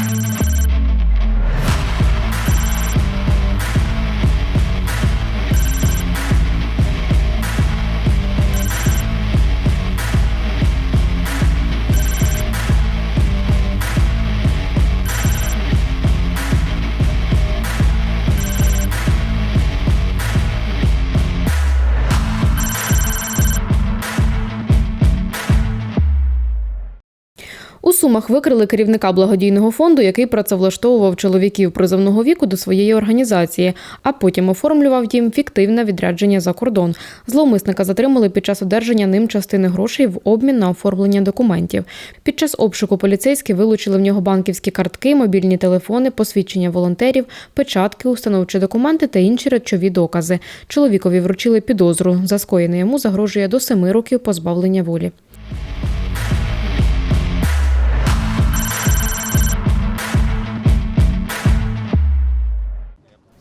У Сумах викрили керівника благодійного фонду, який працевлаштовував чоловіків призовного віку до своєї організації, а потім оформлював їм фіктивне відрядження за кордон. Зловмисника затримали під час одержання ним частини грошей в обмін на оформлення документів. Під час обшуку поліцейські вилучили в нього банківські картки, мобільні телефони, посвідчення волонтерів, печатки, установчі документи та інші речові докази. Чоловікові вручили підозру. За скоєне йому загрожує до семи років позбавлення волі.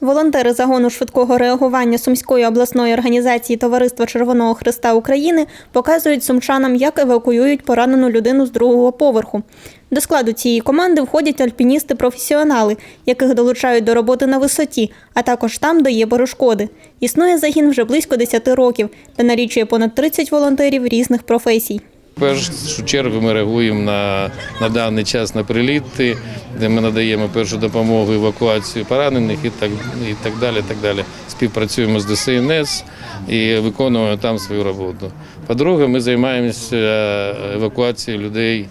Волонтери загону швидкого реагування Сумської обласної організації Товариства Червоного Христа України показують сумчанам, як евакуюють поранену людину з другого поверху. До складу цієї команди входять альпіністи-професіонали, яких долучають до роботи на висоті, а також там, де є перешкоди. Існує загін вже близько 10 років та налічує понад 30 волонтерів різних професій. Першу чергу ми реагуємо на, на даний час на приліти, де ми надаємо першу допомогу, евакуацію поранених і так, і так далі. Так далі. Співпрацюємо з ДСНС і виконуємо там свою роботу. По-друге, ми займаємося евакуацією людей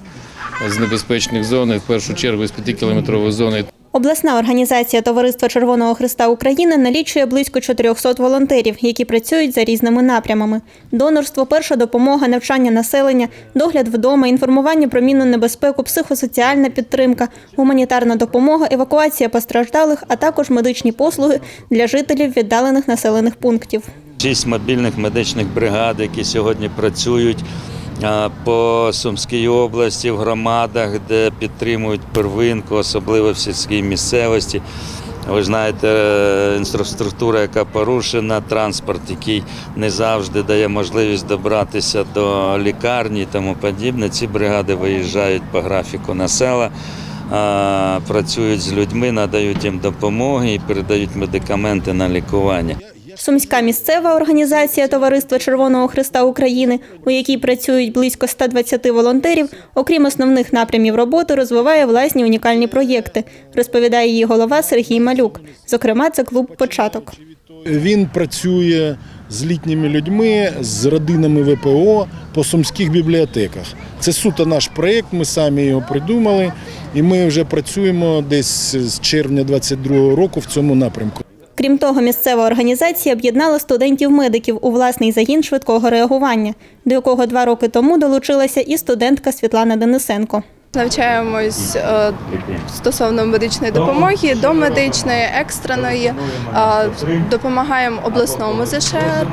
з небезпечних зон, в першу чергу з 5-кілометрової зони. Обласна організація Товариства Червоного Христа України налічує близько 400 волонтерів, які працюють за різними напрямами: донорство, перша допомога, навчання населення, догляд вдома, інформування про мінну небезпеку, психосоціальна підтримка, гуманітарна допомога, евакуація постраждалих, а також медичні послуги для жителів віддалених населених пунктів. Шість мобільних медичних бригад, які сьогодні працюють по Сумській області, в громадах, де підтримують первинку, особливо в сільській місцевості. Ви знаєте, е, інфраструктура, яка порушена, транспорт, який не завжди дає можливість добратися до лікарні і тому подібне. Ці бригади виїжджають по графіку на села, працюють з людьми, надають їм допомоги і передають медикаменти на лікування. Сумська місцева організація Товариства Червоного Христа України, у якій працюють близько 120 волонтерів, окрім основних напрямів роботи, розвиває власні унікальні проєкти, розповідає її голова Сергій Малюк. Зокрема, це клуб Початок. Він працює з літніми людьми, з родинами ВПО по сумських бібліотеках. Це суто наш проєкт, ми самі його придумали, і ми вже працюємо десь з червня 22-го року в цьому напрямку. Крім того, місцева організація об'єднала студентів-медиків у власний загін швидкого реагування, до якого два роки тому долучилася і студентка Світлана Денисенко. Навчаємось е, стосовно медичної допомоги, до медичної, екстреної, е, допомагаємо обласному ЗШР.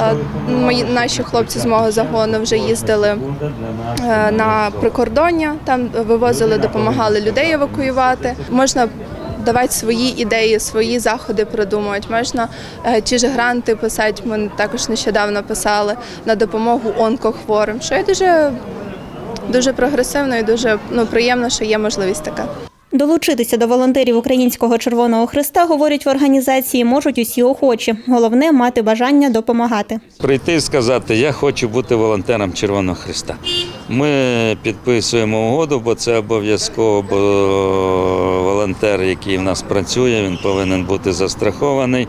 Е, наші хлопці з мого загону вже їздили на прикордоння, там вивозили, допомагали людей евакуювати. Можна давати свої ідеї, свої заходи придумувати. Можна е, ті ж гранти писати. Ми також нещодавно писали на допомогу онкохворим, що є дуже дуже прогресивно і дуже ну, приємно, що є можливість така. Долучитися до волонтерів Українського Червоного Христа, говорять в організації, можуть усі охочі. Головне мати бажання допомагати. Прийти і сказати, я хочу бути волонтером Червоного Христа. Ми підписуємо угоду, бо це обов'язково, бо волонтер, який в нас працює, він повинен бути застрахований.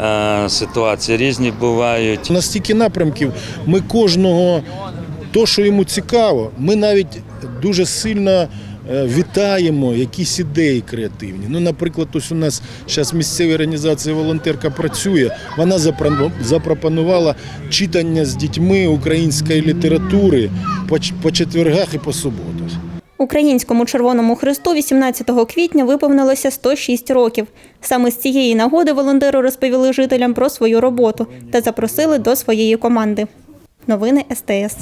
Е, Ситуації різні бувають. У нас стільки напрямків, ми кожного, то, що йому цікаво, ми навіть дуже сильно е, вітаємо якісь ідеї креативні. Ну, наприклад, ось у нас зараз місцева організація волонтерка працює. Вона запро- запропонувала читання з дітьми української літератури по четвергах і по суботах. Українському Червоному Христу 18 квітня виповнилося 106 років. Саме з цієї нагоди волонтери розповіли жителям про свою роботу та запросили до своєї команди. Новини СТС.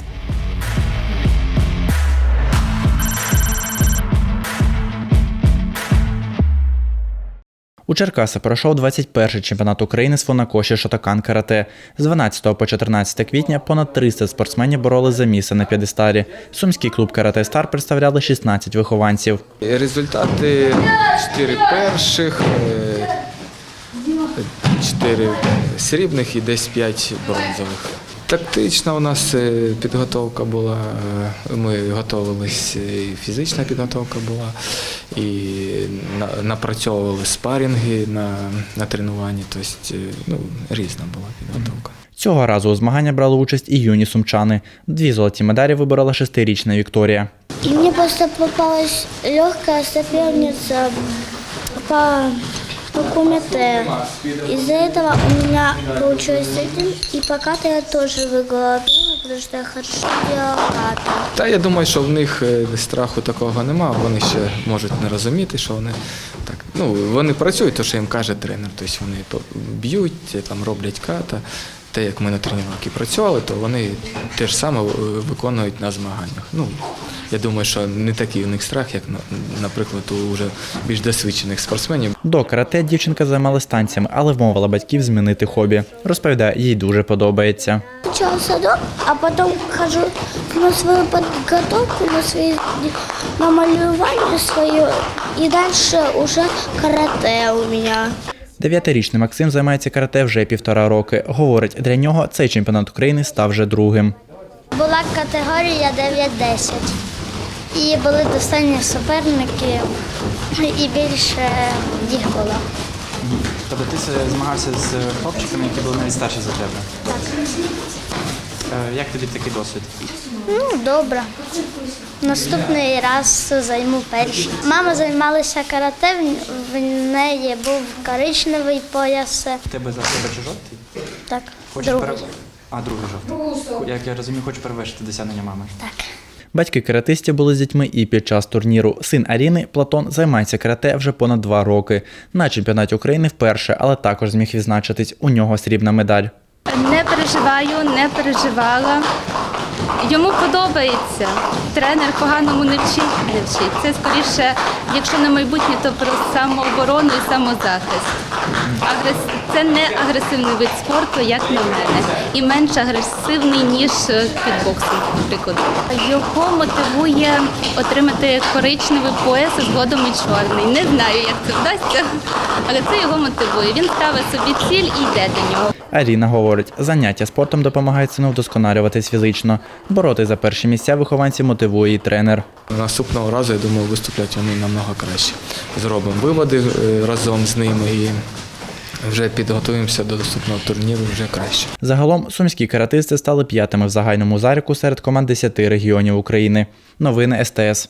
У Черкаси пройшов 21-й чемпіонат України з фонакоші Шотокан Карате. З 12 по 14 квітня понад 300 спортсменів боролись за місце на п'єдесталі. Сумський клуб Карате Стар представляли 16 вихованців. Результати 4 перших, 4 срібних і десь 5 бронзових. Тактична у нас е, підготовка була, е, ми готувалися, і фізична підготовка була, і напрацьовували спарінги на, на тренуванні, тобто е, ну, різна була підготовка. Цього разу у змагання брали участь і юні сумчани. Дві золоті медалі виборола шестирічна Вікторія. И мне просто попалась легкая соперница по, по. Из-за этого у меня получилось один, и пока-то я тоже первую, потому что я хорошо делала. Та я думаю, що в них е, страху такого нема. Вони ще можуть не розуміти, що вони так. Ну вони працюють, то що їм каже тренер. Тобто вони б'ють, там роблять ката. Те, як ми на тренуванні працювали, то вони те ж саме е, виконують на змаганнях. Ну я думаю, що не такий у них страх, як наприклад, у вже більш досвідчених спортсменів. До карате дівчинка займалась танцями, але вмовила батьків змінити хобі. Розповідає, їй дуже подобається. Сначала в садок, а потом хожу на свою подготовку, на свои на малювание свое, и дальше уже карате у меня. Дев'ятирічний Максим займається карате вже півтора роки. Говорить, для нього цей чемпіонат України став вже другим. Була категорія 9-10. І були достойні суперники, і більше їх було. Тобто ти змагався з хлопчиками, які були найстарші за тебе? Так. Е, Як тобі такий досвід? Ну, добре. Наступний раз займу перший. Мама займалася карате, в- неї був коричневий пояс. В тебе за себе чи жовтий? Так, Хочеш другий. пере- А, другий жовтий. Як я розумію, хочеш перевершити досягнення мами. Так. Батьки каратистів були з дітьми і під час турніру. Син Аріни Платон займається карате вже понад два роки. На чемпіонаті України вперше, але також зміг відзначитись. У нього срібна медаль. Не переживаю, не переживала. Йому подобається. Тренер поганому не вчить, не вчить. Це скоріше, якщо на майбутнє, то про самооборону і самозахист. Агрес... Це не агресивний вид спорту, як на мене, і менш агресивний, ніж е, кікбоксинг, наприклад. Його мотивує отримати коричневий пояс, а згодом і чорний. Не знаю, як це вдасться, але це його мотивує. Він ставить собі ціль і йде до нього. Аріна говорить, заняття спортом допомагають сину вдосконалюватись фізично. Бороти за перші місця вихованців мотивує і тренер. Наступного разу, я думаю, виступлять вони намного краще. Зробимо виводи е, разом з ними і вже підготуємося до наступного турніру вже краще. Загалом сумські каратисти стали п'ятими в загальному заліку серед команд 10 регіонів України. Новини СТС.